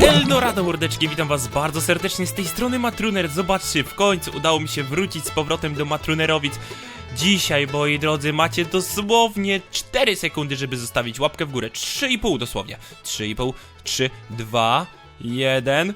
Eldorado mordeczki, witam was bardzo serdecznie z tej strony Matruner. Zobaczcie, w końcu udało mi się wrócić z powrotem do Matrunerowic. Dzisiaj, moi drodzy, macie dosłownie 4 sekundy, żeby zostawić łapkę w górę. 3,5 dosłownie. 3,5, 3, 2, 1.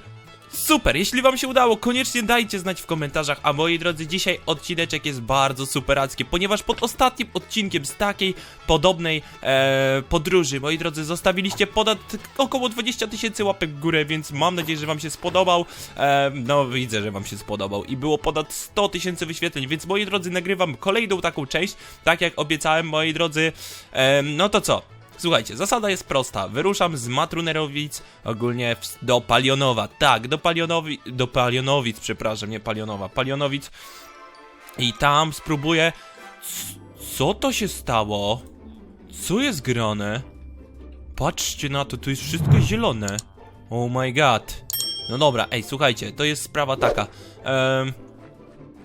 Super, jeśli wam się udało, koniecznie dajcie znać w komentarzach, a moi drodzy, dzisiaj odcineczek jest bardzo superacki, ponieważ pod ostatnim odcinkiem z takiej podobnej e, podróży, moi drodzy, zostawiliście ponad około 20 tysięcy łapek w górę, więc mam nadzieję, że wam się spodobał, e, no widzę, że wam się spodobał i było ponad 100 tysięcy wyświetleń, więc moi drodzy, nagrywam kolejną taką część, tak jak obiecałem, moi drodzy, e, no to co? Słuchajcie, zasada jest prosta. Wyruszam z Matrunerowic ogólnie do Palionowa. Tak, do Palionowi, do Palionowic, przepraszam, nie Palionowa, Palionowic. I tam spróbuję. Co to się stało? Co jest grane? Patrzcie na to, tu jest wszystko zielone. Oh my god. No dobra, ej, słuchajcie, to jest sprawa taka. Em,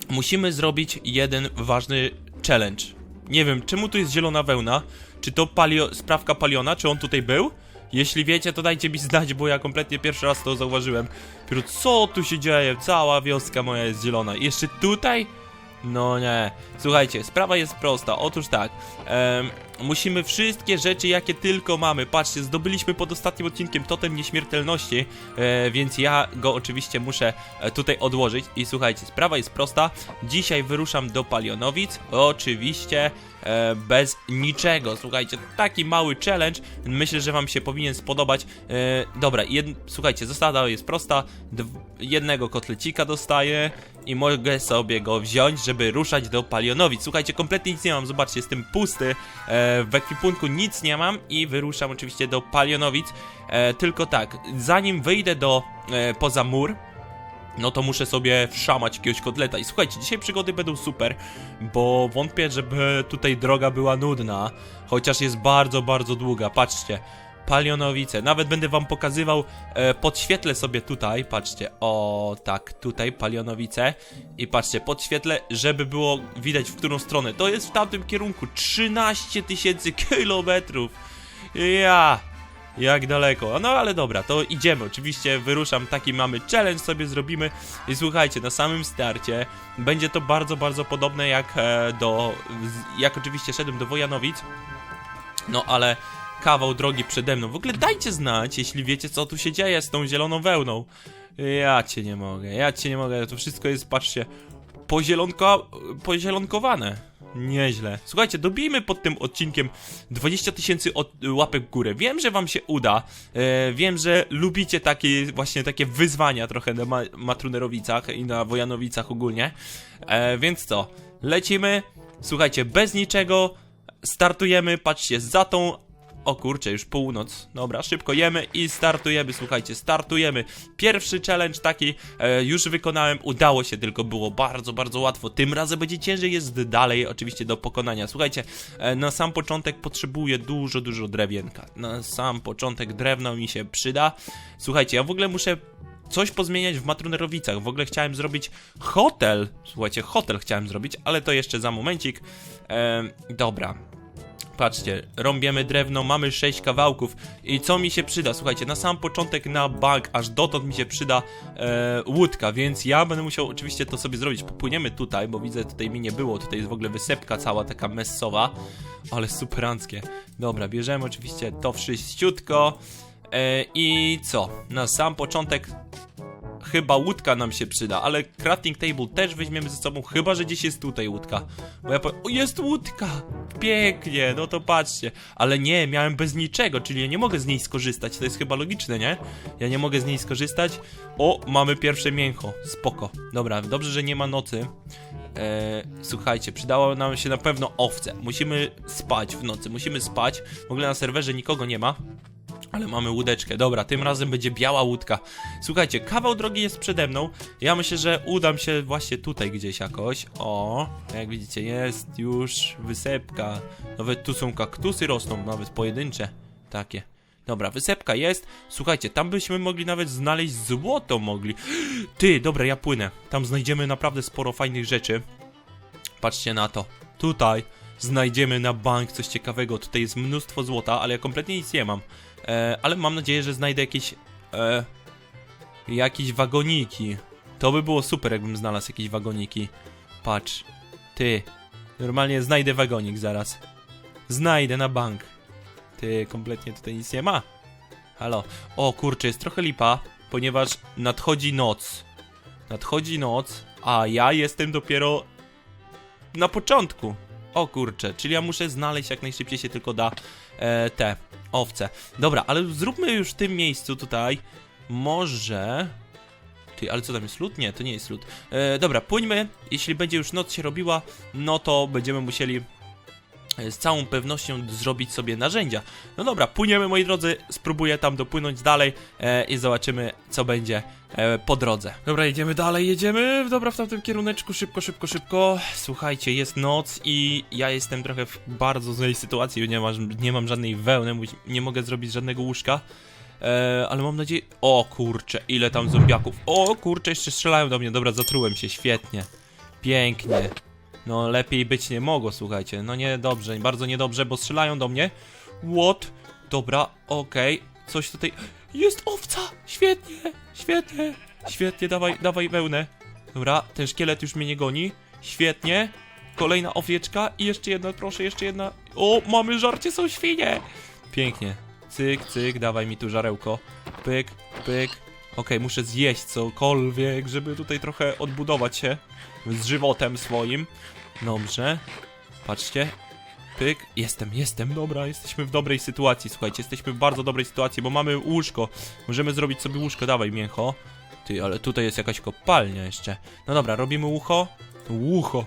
musimy zrobić jeden ważny challenge. Nie wiem, czemu tu jest zielona wełna? Czy to palio, sprawka paliona? Czy on tutaj był? Jeśli wiecie, to dajcie mi znać, bo ja kompletnie pierwszy raz to zauważyłem. Dopiero co tu się dzieje? Cała wioska moja jest zielona. I jeszcze tutaj? No nie. Słuchajcie, sprawa jest prosta. Otóż tak. musimy wszystkie rzeczy, jakie tylko mamy. Patrzcie, zdobyliśmy pod ostatnim odcinkiem totem nieśmiertelności, e, więc ja go oczywiście muszę e, tutaj odłożyć. I słuchajcie, sprawa jest prosta. Dzisiaj wyruszam do Palionowic. Oczywiście e, bez niczego. Słuchajcie, taki mały challenge. Myślę, że Wam się powinien spodobać. E, dobra, jed... słuchajcie, zasada jest prosta. Jednego kotlecika dostaję i mogę sobie go wziąć, żeby ruszać do Palionowic. Słuchajcie, kompletnie nic nie mam. Zobaczcie, jestem pusty. E, w ekwipunku nic nie mam i wyruszam oczywiście do Palionowic. E, tylko tak, zanim wyjdę do e, poza mur, no to muszę sobie wszamać jakiegoś kotleta. I słuchajcie, dzisiaj przygody będą super, bo wątpię, żeby tutaj droga była nudna, chociaż jest bardzo, bardzo długa. Patrzcie. Palionowice. Nawet będę wam pokazywał, e, podświetlę sobie tutaj, patrzcie, o tak, tutaj Palionowice i patrzcie, podświetlę, żeby było widać w którą stronę. To jest w tamtym kierunku, 13 tysięcy kilometrów. Ja, jak daleko? No ale dobra, to idziemy. Oczywiście wyruszam, taki mamy challenge sobie zrobimy. I słuchajcie, na samym starcie będzie to bardzo, bardzo podobne jak e, do. Jak oczywiście szedłem do Wojanowic. No ale kawał drogi przede mną. W ogóle dajcie znać, jeśli wiecie, co tu się dzieje z tą zieloną wełną. Ja cię nie mogę, ja cię nie mogę. To wszystko jest, patrzcie, pozielonko, pozielonkowane. Nieźle. Słuchajcie, dobijmy pod tym odcinkiem 20 tysięcy łapek w górę. Wiem, że wam się uda. E, wiem, że lubicie takie właśnie takie wyzwania trochę na ma Matrunerowicach i na Wojanowicach ogólnie. E, więc co? Lecimy. Słuchajcie, bez niczego. Startujemy. Patrzcie, za tą o kurczę, już północ. Dobra, szybko jemy i startujemy, słuchajcie, startujemy. Pierwszy challenge taki e, już wykonałem, udało się, tylko było bardzo, bardzo łatwo. Tym razem będzie ciężej, jest dalej oczywiście do pokonania. Słuchajcie, e, na sam początek potrzebuję dużo, dużo drewienka. Na sam początek drewno mi się przyda. Słuchajcie, ja w ogóle muszę coś pozmieniać w Matrunerowicach. W ogóle chciałem zrobić hotel. Słuchajcie, hotel chciałem zrobić, ale to jeszcze za momencik. E, dobra. Patrzcie, rąbiemy drewno, mamy 6 kawałków i co mi się przyda? Słuchajcie, na sam początek na bank, aż dotąd mi się przyda e, łódka, więc ja będę musiał oczywiście to sobie zrobić. Popłyniemy tutaj, bo widzę, tutaj mi nie było, tutaj jest w ogóle wysepka cała taka messowa, ale superanckie. Dobra, bierzemy oczywiście to wszyściutko e, i co? Na sam początek chyba łódka nam się przyda, ale crafting table też weźmiemy ze sobą, chyba że gdzieś jest tutaj łódka. Bo ja powiem, o jest łódka! Pięknie, no to patrzcie. Ale nie, miałem bez niczego, czyli ja nie mogę z niej skorzystać, to jest chyba logiczne, nie? Ja nie mogę z niej skorzystać. O, mamy pierwsze mięcho, spoko. Dobra, dobrze, że nie ma nocy. Eee, słuchajcie, przydało nam się na pewno owce. Musimy spać w nocy, musimy spać. W ogóle na serwerze nikogo nie ma. Ale mamy łódeczkę. Dobra, tym razem będzie biała łódka. Słuchajcie, kawał drogi jest przede mną. Ja myślę, że udam się właśnie tutaj gdzieś jakoś. O, jak widzicie, jest już wysepka. Nawet tu są kaktusy rosną, nawet pojedyncze. Takie. Dobra, wysepka jest. Słuchajcie, tam byśmy mogli nawet znaleźć złoto mogli. Ty, dobra, ja płynę. Tam znajdziemy naprawdę sporo fajnych rzeczy. Patrzcie na to. Tutaj znajdziemy na bank coś ciekawego. Tutaj jest mnóstwo złota, ale ja kompletnie nic nie mam. E, ale mam nadzieję, że znajdę jakieś E, jakieś wagoniki. To by było super, jakbym znalazł jakieś wagoniki. Patrz. Ty. Normalnie znajdę wagonik zaraz. Znajdę na bank. Ty, kompletnie tutaj nic nie ma. Halo. O kurczę, jest trochę lipa, ponieważ nadchodzi noc. Nadchodzi noc, a ja jestem dopiero na początku. O kurczę, czyli ja muszę znaleźć jak najszybciej się tylko da e, te owce. Dobra, ale zróbmy już w tym miejscu tutaj. Może. Ty, ale co tam jest lód? Nie, to nie jest lód. E, dobra, płyńmy. Jeśli będzie już noc się robiła, no to będziemy musieli z całą pewnością zrobić sobie narzędzia. No dobra, płyniemy moi drodzy, spróbuję tam dopłynąć dalej e, i zobaczymy co będzie e, po drodze. Dobra, jedziemy dalej, jedziemy, dobra, w tamtym kieruneczku, szybko, szybko, szybko. Słuchajcie, jest noc i ja jestem trochę w bardzo złej sytuacji, nie, mam nie mam żadnej wełny, nie mogę zrobić żadnego łóżka. E, ale mam nadzieję... O kurczę, ile tam zombiaków. O kurczę, jeszcze strzelają do mnie. Dobra, zatrułem się, świetnie. Pięknie. No, lepiej być nie mogło, słuchajcie. No nie, dobrze, bardzo niedobrze, bo strzelają do mnie. What? Dobra, okej. Coś tutaj... Jest owca! Świetnie, świetnie. Świetnie, dawaj, dawaj wełnę. Dobra, ten szkielet już mnie nie goni. Świetnie. Kolejna owieczka i jeszcze jedna, proszę, jeszcze jedna. O, mamy żarcie, są świnie! Pięknie. Cyk, cyk, dawaj mi tu żarełko. Pyk, pyk. Okej, muszę zjeść cokolwiek, żeby tutaj trochę odbudować się z żywotem swoim. Dobrze. Patrzcie. Pyk. Jestem, jestem. Dobra, jesteśmy w dobrej sytuacji, słuchajcie. Jesteśmy w bardzo dobrej sytuacji, bo mamy łóżko. Możemy zrobić sobie łóżko. Dawaj, mięcho. Ty, ale tutaj jest jakaś kopalnia jeszcze. No dobra, robimy ucho. Ucho.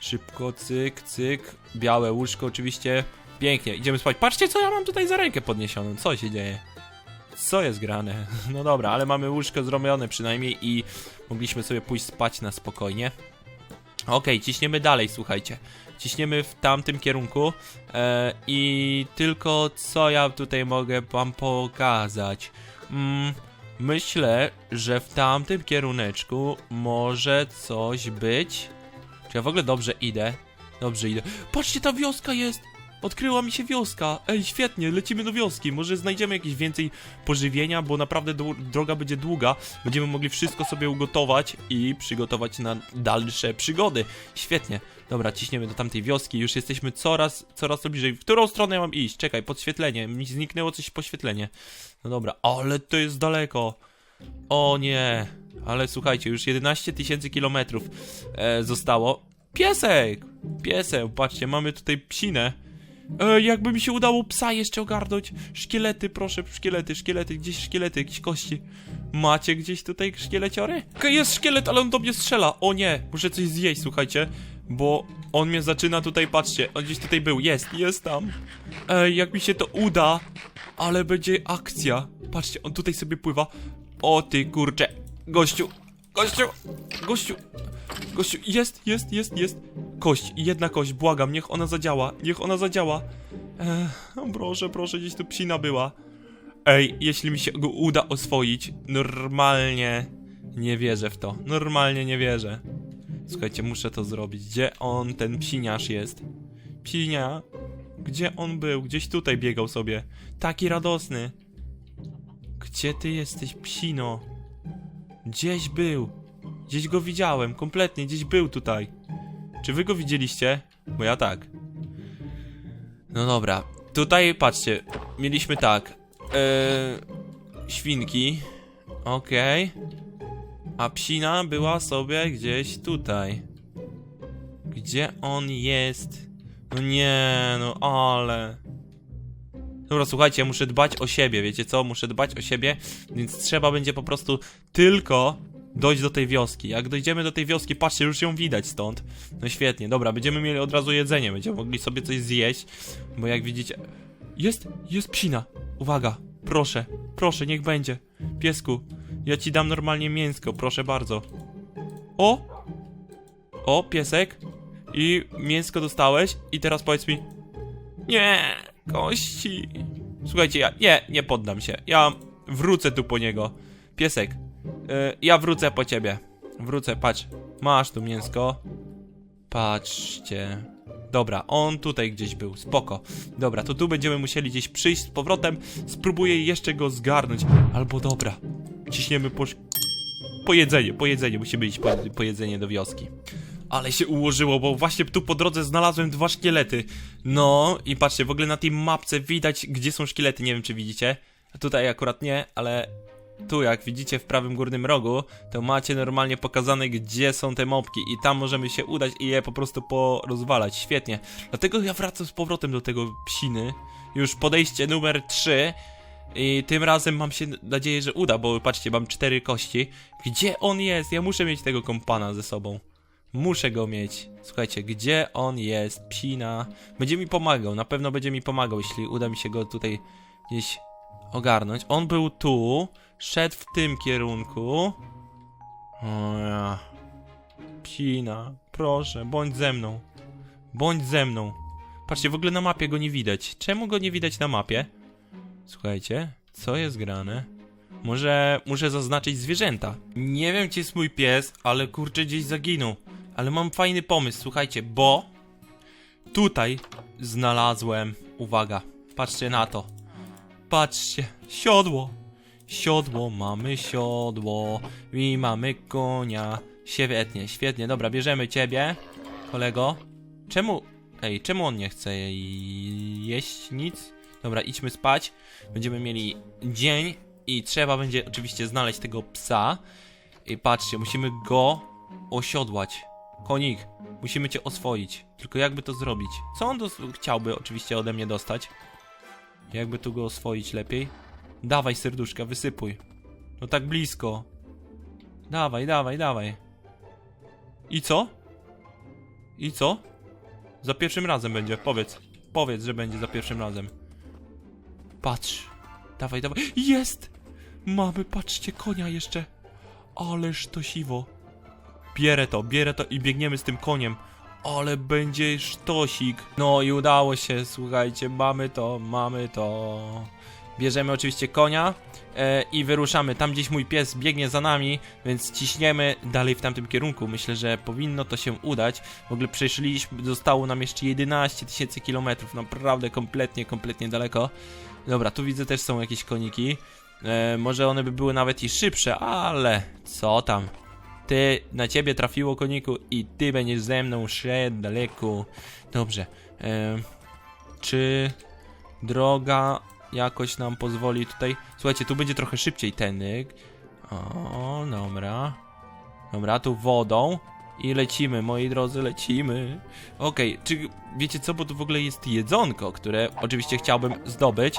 Szybko, cyk, cyk. Białe łóżko oczywiście. Pięknie, idziemy spać. Patrzcie, co ja mam tutaj za rękę podniesioną. Co się dzieje? Co jest grane? No dobra, ale mamy łóżko zrobione przynajmniej i mogliśmy sobie pójść spać na spokojnie. Okej, ciśniemy dalej, słuchajcie. Ciśniemy w tamtym kierunku e, i tylko co ja tutaj mogę wam pokazać? Mm, myślę, że w tamtym kieruneczku może coś być. Czy ja w ogóle dobrze idę? Dobrze idę. Patrzcie, ta wioska jest! Odkryła mi się wioska. Ej, świetnie, lecimy do wioski. Może znajdziemy jakieś więcej pożywienia, bo naprawdę droga będzie długa. Będziemy mogli wszystko sobie ugotować i przygotować na dalsze przygody. Świetnie. Dobra, ciśniemy do tamtej wioski. Już jesteśmy coraz, coraz bliżej. W którą stronę mam iść? Czekaj, podświetlenie. Mi zniknęło coś poświetlenie. No dobra, ale to jest daleko. O nie. Ale słuchajcie, już 11 tysięcy kilometrów e, zostało. Piesek! Piesek, patrzcie, mamy tutaj psinę. E, jakby mi się udało psa jeszcze ogarnąć. Szkielety, proszę, szkielety, szkielety, gdzieś szkielety, jakieś kości. Macie gdzieś tutaj szkieleciory? K- Jest szkielet, ale on do mnie strzela. O nie, muszę coś zjeść, słuchajcie. Bo on mnie zaczyna tutaj, patrzcie, on gdzieś tutaj był, jest, jest tam. Ej, jak mi się to uda, ale będzie akcja. Patrzcie, on tutaj sobie pływa. O ty kurcze, gościu, gościu, gościu, gościu, jest, jest, jest, jest. Kość, jedna kość, błagam, niech ona zadziała, niech ona zadziała. O proszę, proszę, gdzieś tu psina była. Ej, jeśli mi się go uda oswoić, normalnie nie wierzę w to. Normalnie nie wierzę. Słuchajcie, muszę to zrobić. Gdzie on, ten psiniarz jest? Psinia? Gdzie on był? Gdzieś tutaj biegał sobie. Taki radosny. Gdzie ty jesteś, psino? Gdzieś był. Gdzieś go widziałem, kompletnie, gdzieś był tutaj. Czy wy go widzieliście? Bo ja tak. No dobra. Tutaj, patrzcie, mieliśmy tak. Yy, świnki. Okej. A psina była sobie gdzieś tutaj. Gdzie on jest? No nie, no ale. Dobra, słuchajcie, muszę dbać o siebie, wiecie co? Muszę dbać o siebie, więc trzeba będzie po prostu tylko dojść do tej wioski. Jak dojdziemy do tej wioski, patrzcie, już ją widać stąd. No świetnie, dobra, będziemy mieli od razu jedzenie, będziemy mogli sobie coś zjeść, bo jak widzicie... Jest, jest psina. Uwaga, proszę, proszę, niech będzie. Piesku, ja ci dam normalnie mięsko, proszę bardzo. O! O, piesek. I mięsko dostałeś i teraz powiedz mi... Nie, kości. Słuchajcie, ja nie, nie poddam się. Ja wrócę tu po niego. Piesek, y, ja wrócę po ciebie. Wrócę, patrz. Masz tu mięsko. Patrzcie. Dobra, on tutaj gdzieś był, spoko. Dobra, to tu będziemy musieli gdzieś przyjść z powrotem. Spróbuję jeszcze go zgarnąć. Albo dobra, ciśniemy po... Po jedzenie, po jedzenie, musimy iść po, po jedzenie do wioski. Ale się ułożyło, bo właśnie tu po drodze znalazłem dwa szkielety. No i patrzcie, w ogóle na tej mapce widać, gdzie są szkielety, nie wiem czy widzicie. Tutaj akurat nie, ale tu jak widzicie w prawym górnym rogu, to macie normalnie pokazane, gdzie są te mopki i tam możemy się udać i je po prostu porozwalać. Świetnie. Dlatego ja wracam z powrotem do tego psiny. Już podejście numer 3 i tym razem mam się nadzieję, że uda, bo patrzcie, mam cztery kości. Gdzie on jest? Ja muszę mieć tego kompana ze sobą. Muszę go mieć. Słuchajcie, gdzie on jest? Psina. Będzie mi pomagał, na pewno będzie mi pomagał, jeśli uda mi się go tutaj gdzieś ogarnąć. On był tu, szedł w tym kierunku. O. Psina, proszę, bądź ze mną. Bądź ze mną. Patrzcie, w ogóle na mapie go nie widać. Czemu go nie widać na mapie? Słuchajcie, co jest grane? Może muszę zaznaczyć zwierzęta. Nie wiem, gdzie jest mój pies, ale kurczę gdzieś zaginął. Ale mam fajny pomysł, słuchajcie, bo tutaj znalazłem. Uwaga, patrzcie na to. Patrzcie, siodło. Siodło, mamy siodło i mamy konia. Świetnie, świetnie. Dobra, bierzemy ciebie, kolego. Czemu? Ej, czemu on nie chce jeść nic? Dobra, idźmy spać. Będziemy mieli dzień i trzeba będzie oczywiście znaleźć tego psa. I patrzcie, musimy go osiodłać. Konik, musimy cię oswoić. Tylko jakby to zrobić? Co on chciałby oczywiście ode mnie dostać? Jakby tu go oswoić lepiej? Dawaj serduszka, wysypuj. No tak blisko. Dawaj, dawaj, dawaj. I co? I co? Za pierwszym razem będzie, powiedz. Powiedz, że będzie za pierwszym razem. Patrz. Dawaj, dawaj. Jest! Mamy, patrzcie, konia jeszcze. Ależ to siwo. Bierę to, bierę to i biegniemy z tym koniem. Ale będzie sztosik. No i udało się, słuchajcie, mamy to, mamy to. Bierzemy oczywiście konia e, i wyruszamy. Tam gdzieś mój pies biegnie za nami, więc ciśniemy dalej w tamtym kierunku. Myślę, że powinno to się udać. W ogóle przeszliśmy, zostało nam jeszcze 11 tysięcy kilometrów. Naprawdę kompletnie, kompletnie daleko. Dobra, tu widzę też są jakieś koniki. E, może one by były nawet i szybsze, ale co tam? Ty, na ciebie trafiło koniku i ty będziesz ze mną szedł daleko. Dobrze. E, czy droga jakoś nam pozwoli tutaj... Słuchajcie, tu będzie trochę szybciej tenyk. O, dobra. Dobra, tu wodą. I lecimy, moi drodzy, lecimy. Okej, czy wiecie co, bo tu w ogóle jest jedzonko, które oczywiście chciałbym zdobyć.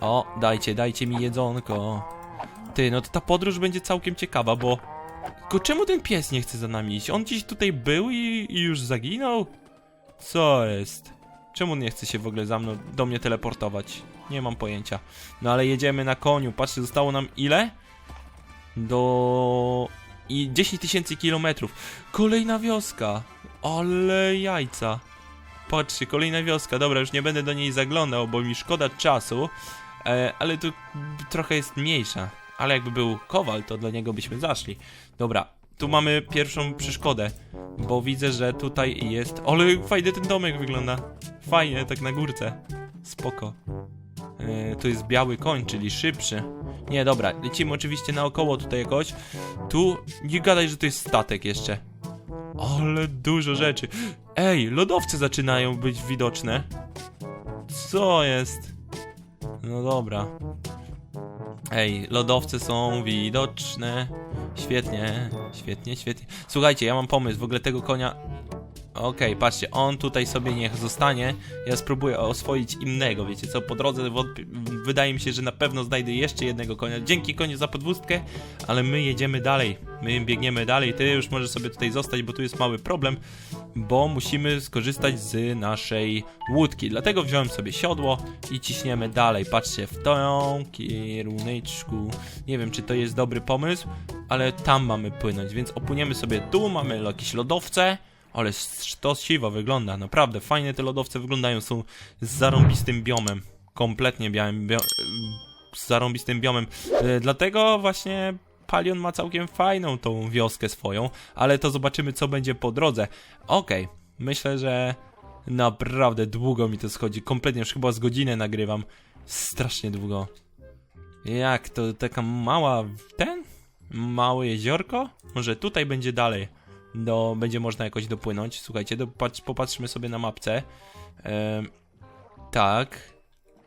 O, dajcie, dajcie mi jedzonko. Ty, no to ta podróż będzie całkiem ciekawa, bo... Tylko czemu ten pies nie chce za nami iść? On dziś tutaj był i, i już zaginął? Co jest? Czemu nie chce się w ogóle za mną, do mnie teleportować? Nie mam pojęcia. No ale jedziemy na koniu. Patrzcie, zostało nam ile? Do... I 10 tysięcy kilometrów. Kolejna wioska. Ale jajca. Patrzcie, kolejna wioska. Dobra, już nie będę do niej zaglądał, bo mi szkoda czasu. E, ale tu trochę jest mniejsza. Ale jakby był kowal, to dla niego byśmy zaszli. Dobra, tu mamy pierwszą przeszkodę. Bo widzę, że tutaj jest... Ale fajny ten domek wygląda. Fajnie, tak na górce. Spoko. E, tu jest biały koń, czyli szybszy. Nie, dobra, lecimy oczywiście naokoło tutaj jakoś. Tu, nie gadaj, że to jest statek jeszcze. Ale dużo rzeczy. Ej, lodowce zaczynają być widoczne. Co jest? No dobra. Ej, lodowce są widoczne. Świetnie, świetnie, świetnie. Słuchajcie, ja mam pomysł. W ogóle tego konia. Okej, patrzcie, on tutaj sobie niech zostanie. Ja spróbuję oswoić innego, wiecie co? Po drodze wydaje mi się, że na pewno znajdę jeszcze jednego konia. Dzięki koniu za podwózkę, ale my jedziemy dalej. My biegniemy dalej. Ty już możesz sobie tutaj zostać, bo tu jest mały problem, bo musimy skorzystać z naszej łódki. Dlatego wziąłem sobie siodło i ciśniemy dalej. Patrzcie, w tą kieruneczku. Nie wiem, czy to jest dobry pomysł, ale tam mamy płynąć, więc opłyniemy sobie tu, mamy jakieś lodowce. Ale to siwo wygląda, naprawdę fajnie te lodowce wyglądają, są z zarąbistym biomem, kompletnie białym, bio, z zarąbistym biomem, e, dlatego właśnie Palion ma całkiem fajną tą wioskę swoją, ale to zobaczymy co będzie po drodze. Okej, myślę, że Naprawdę długo mi to schodzi. Kompletnie już chyba z godzinę nagrywam. Strasznie długo. Jak to taka mała. Ten? Małe jeziorko? Może tutaj będzie dalej. Do, będzie można jakoś dopłynąć. Słuchajcie, do, patrz, popatrzmy sobie na mapce. Em, tak.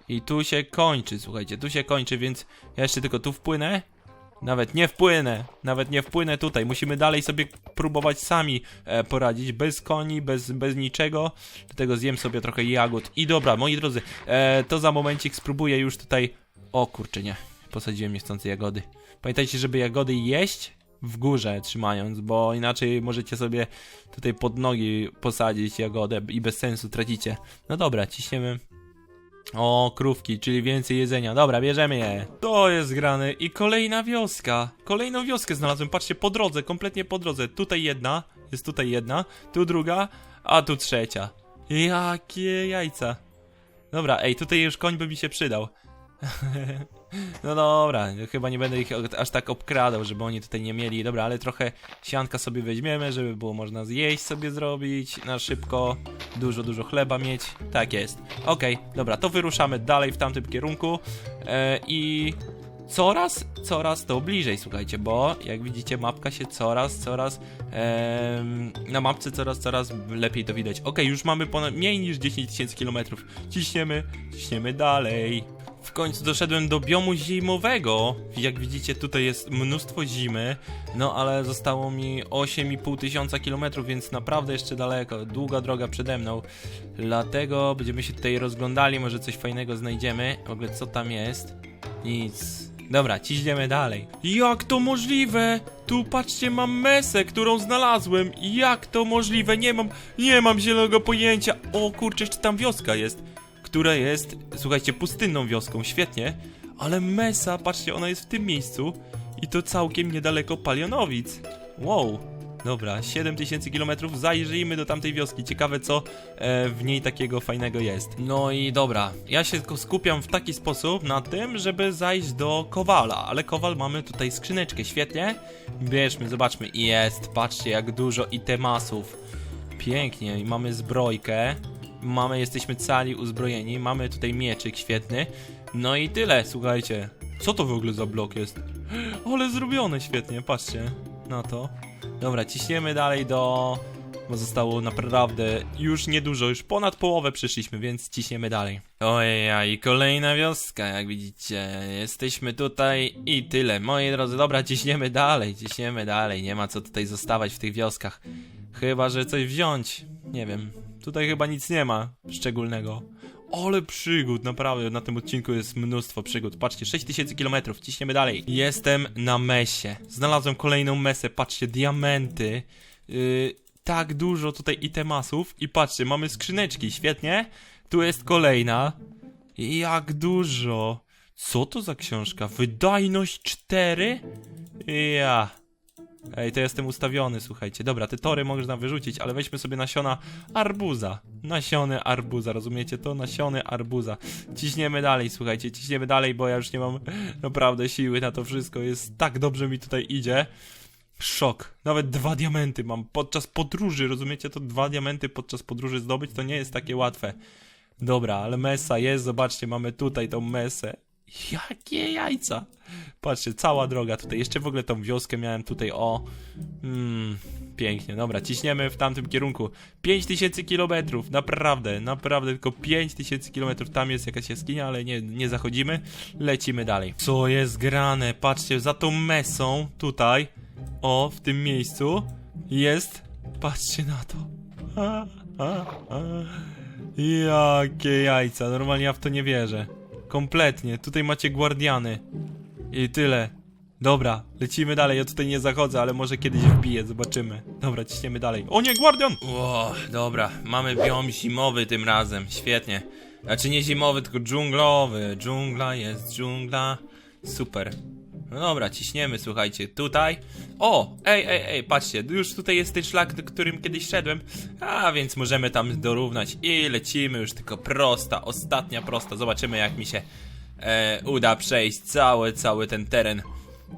I tu się kończy, słuchajcie, tu się kończy, więc ja jeszcze tylko tu wpłynę. Nawet nie wpłynę, nawet nie wpłynę tutaj. Musimy dalej sobie próbować sami e, poradzić, bez koni, bez, bez niczego. Dlatego zjem sobie trochę jagód. I dobra, moi drodzy, e, to za momencik spróbuję już tutaj... O kurczę, nie. Posadziłem niechcący jagody. Pamiętajcie, żeby jagody jeść w górze trzymając, bo inaczej możecie sobie tutaj pod nogi posadzić jagodę i bez sensu tracicie. No dobra, ciśniemy. O, krówki, czyli więcej jedzenia. Dobra, bierzemy je. To jest grane. I kolejna wioska. Kolejną wioskę znalazłem. Patrzcie, po drodze, kompletnie po drodze. Tutaj jedna, jest tutaj jedna, tu druga, a tu trzecia. Jakie jajca. Dobra, ej, tutaj już koń by mi się przydał. No dobra, chyba nie będę ich aż tak obkradał, żeby oni tutaj nie mieli. Dobra, ale trochę sianka sobie weźmiemy, żeby było można zjeść sobie zrobić na szybko. Dużo, dużo chleba mieć. Tak jest. Okej, dobra, to wyruszamy dalej w tamtym kierunku. E, I coraz, coraz to bliżej, słuchajcie, bo jak widzicie mapka się coraz, coraz na mapce coraz, coraz lepiej to widać. Okej, już mamy ponad mniej niż 10 tysięcy kilometrów. Ciśniemy, ciśniemy dalej. W końcu doszedłem do biomu zimowego. Jak widzicie, tutaj jest mnóstwo zimy, no ale zostało mi 8,5 tysiąca kilometrów, więc naprawdę jeszcze daleko, długa droga przede mną. Dlatego będziemy się tutaj rozglądali, może coś fajnego znajdziemy. W ogóle co tam jest? Nic. Dobra, ciśniemy dalej. Jak to możliwe? Tu patrzcie, mam mesę, którą znalazłem. Jak to możliwe? Nie mam, nie mam zielonego pojęcia. O kurczę, jeszcze tam wioska jest która jest, słuchajcie, pustynną wioską, świetnie, ale Mesa, patrzcie, ona jest w tym miejscu i to całkiem niedaleko Palionowic. Wow, dobra, 7000 km, zajrzyjmy do tamtej wioski, ciekawe co e, w niej takiego fajnego jest. No i dobra, ja się skupiam w taki sposób na tym, żeby zajść do Kowala, ale Kowal mamy tutaj skrzyneczkę, świetnie, bierzmy, zobaczmy, jest, patrzcie jak dużo itemasów. Pięknie, i mamy zbrojkę. Mamy, jesteśmy cali uzbrojeni. Mamy tutaj mieczyk świetny. No i tyle, słuchajcie. Co to w ogóle za blok jest? Ale zrobione świetnie, patrzcie na to. Dobra, ciśniemy dalej do... Bo zostało naprawdę już niedużo, już ponad połowę przyszliśmy, więc ciśniemy dalej. Ojej, i kolejna wioska, jak widzicie. Jesteśmy tutaj i tyle. Moi drodzy, dobra, ciśniemy dalej, ciśniemy dalej. Nie ma co tutaj zostawać w tych wioskach. Chyba, że coś wziąć. Nie wiem. Tutaj chyba nic nie ma szczególnego. Ale przygód, naprawdę, na tym odcinku jest mnóstwo przygód. Patrzcie, 6000 km, ciśniemy dalej. Jestem na mesie. Znalazłem kolejną mesę, patrzcie, diamenty. Yy, tak dużo tutaj itemasów. I patrzcie, mamy skrzyneczki, świetnie. Tu jest kolejna. Jak dużo. Co to za książka? Wydajność 4? Ja. Ej, to jestem ustawiony, słuchajcie. Dobra, te tory można wyrzucić, ale weźmy sobie nasiona arbuza. Nasiony arbuza, rozumiecie to? Nasiony arbuza. Ciśniemy dalej, słuchajcie, ciśniemy dalej, bo ja już nie mam naprawdę siły na to wszystko. Jest tak dobrze mi tutaj idzie. Szok. Nawet dwa diamenty mam podczas podróży, rozumiecie to? Dwa diamenty podczas podróży zdobyć to nie jest takie łatwe. Dobra, ale mesa jest, zobaczcie, mamy tutaj tą mesę. Jakie jajca! Patrzcie, cała droga tutaj. Jeszcze w ogóle tą wioskę miałem tutaj, o. Mm, pięknie, dobra, ciśniemy w tamtym kierunku. 5000 kilometrów, naprawdę, naprawdę, tylko 5000 kilometrów. Tam jest jakaś jaskinia, ale nie, nie zachodzimy. Lecimy dalej. Co jest grane? Patrzcie, za tą mesą, tutaj, o, w tym miejscu, jest. Patrzcie na to. A, a, a. Jakie jajca, normalnie ja w to nie wierzę. Kompletnie, tutaj macie guardiany. I tyle. Dobra, lecimy dalej, ja tutaj nie zachodzę, ale może kiedyś wbiję, zobaczymy. Dobra, ciśniemy dalej. O nie, guardian! Ło, dobra, mamy biom zimowy tym razem, świetnie. Znaczy nie zimowy, tylko dżunglowy. Dżungla jest dżungla. Super. No dobra, ciśniemy, słuchajcie, tutaj. O, ej, ej, ej, patrzcie, już tutaj jest ten szlak, którym kiedyś szedłem, a więc możemy tam dorównać i lecimy już tylko prosta, ostatnia prosta, zobaczymy jak mi się e, uda przejść cały, cały ten teren.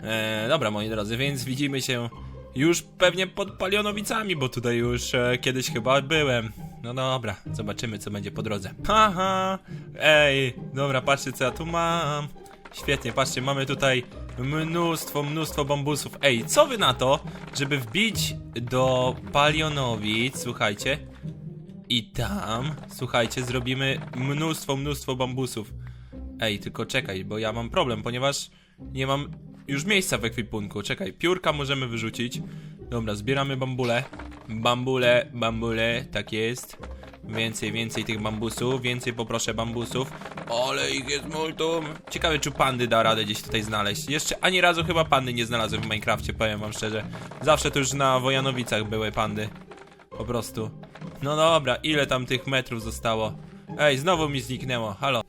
E, dobra, moi drodzy, więc widzimy się już pewnie pod Palionowicami, bo tutaj już e, kiedyś chyba byłem. No dobra, zobaczymy co będzie po drodze. Haha, ej, dobra, patrzcie co ja tu mam. Świetnie, patrzcie, mamy tutaj mnóstwo, mnóstwo bambusów. Ej, co wy na to, żeby wbić do Palionowic, słuchajcie, i tam, słuchajcie, zrobimy mnóstwo, mnóstwo bambusów. Ej, tylko czekaj, bo ja mam problem, ponieważ nie mam już miejsca w ekwipunku. Czekaj, piórka możemy wyrzucić. Dobra, zbieramy bambule. Bambule, bambule, tak jest. Więcej, więcej tych bambusów, więcej poproszę bambusów. Ale ich jest multum. Ciekawe, czy pandy da radę gdzieś tutaj znaleźć. Jeszcze ani razu chyba pandy nie znalazłem w Minecrafcie, powiem wam szczerze. Zawsze to już na Wojanowicach były pandy. Po prostu. No dobra, ile tam tych metrów zostało? Ej, znowu mi zniknęło, halo.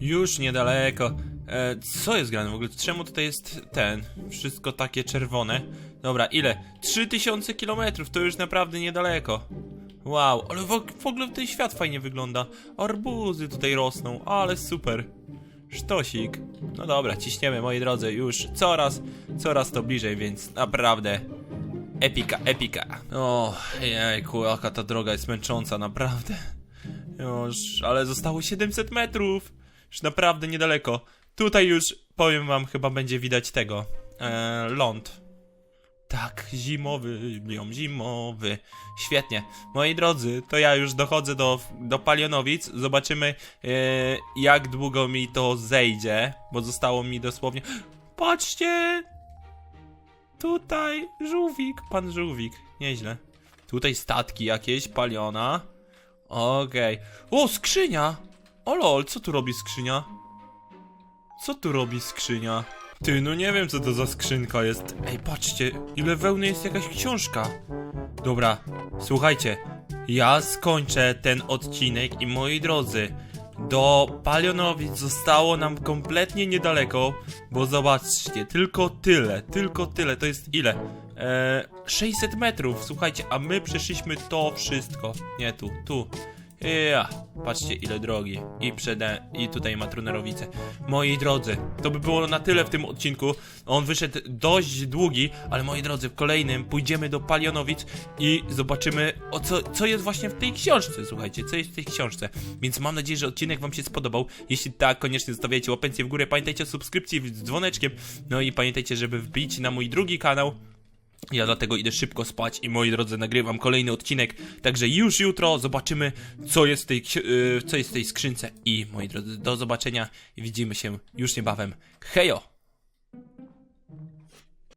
Już niedaleko. E, co jest grane w ogóle? Czemu tutaj jest ten? Wszystko takie czerwone. Dobra, ile? 3000 kilometrów, to już naprawdę niedaleko. Wow, ale w, w ogóle ten świat fajnie wygląda. Arbuzy tutaj rosną, ale super. Sztosik. No dobra, ciśniemy, moi drodzy, już coraz, coraz to bliżej, więc naprawdę Epika, epika. O, jejku, jaka ta droga jest męcząca, naprawdę. Już, ale zostało 700 metrów. Już naprawdę niedaleko. Tutaj już, powiem wam, chyba będzie widać tego. E, ląd. Tak, zimowy, biom zimowy. Świetnie. Moi drodzy, to ja już dochodzę do, do Palionowic. Zobaczymy, e, jak długo mi to zejdzie, bo zostało mi dosłownie... Patrzcie! Tutaj żółwik, pan żółwik, nieźle. Tutaj statki jakieś, paliona. Okej. O, skrzynia! O lol, co tu robi skrzynia? Co tu robi skrzynia? Ty, no nie wiem co to za skrzynka jest. Ej, patrzcie, ile wełny jest jakaś książka. Dobra, słuchajcie. Ja skończę ten odcinek i moi drodzy, do Palionowic zostało nam kompletnie niedaleko, bo zobaczcie, tylko tyle, tylko tyle, to jest ile? Eee, 600 metrów, słuchajcie, a my przeszliśmy to wszystko. Nie tu, tu. Ja, patrzcie ile drogi. I przede, i tutaj ma Trunerowice. Moi drodzy, to by było na tyle w tym odcinku. On wyszedł dość długi, ale moi drodzy, w kolejnym pójdziemy do Palionowic i zobaczymy, o co, co jest właśnie w tej książce. Słuchajcie, co jest w tej książce. Więc mam nadzieję, że odcinek Wam się spodobał. Jeśli tak, koniecznie zostawiajcie łapencję w górę. Pamiętajcie o subskrypcji z dzwoneczkiem. No i pamiętajcie, żeby wbić na mój drugi kanał. Ja dlatego idę szybko spać i moi drodzy nagrywam kolejny odcinek, także już jutro zobaczymy co jest w tej, yy, co jest w tej skrzynce i moi drodzy do zobaczenia widzimy się już niebawem. Hejo!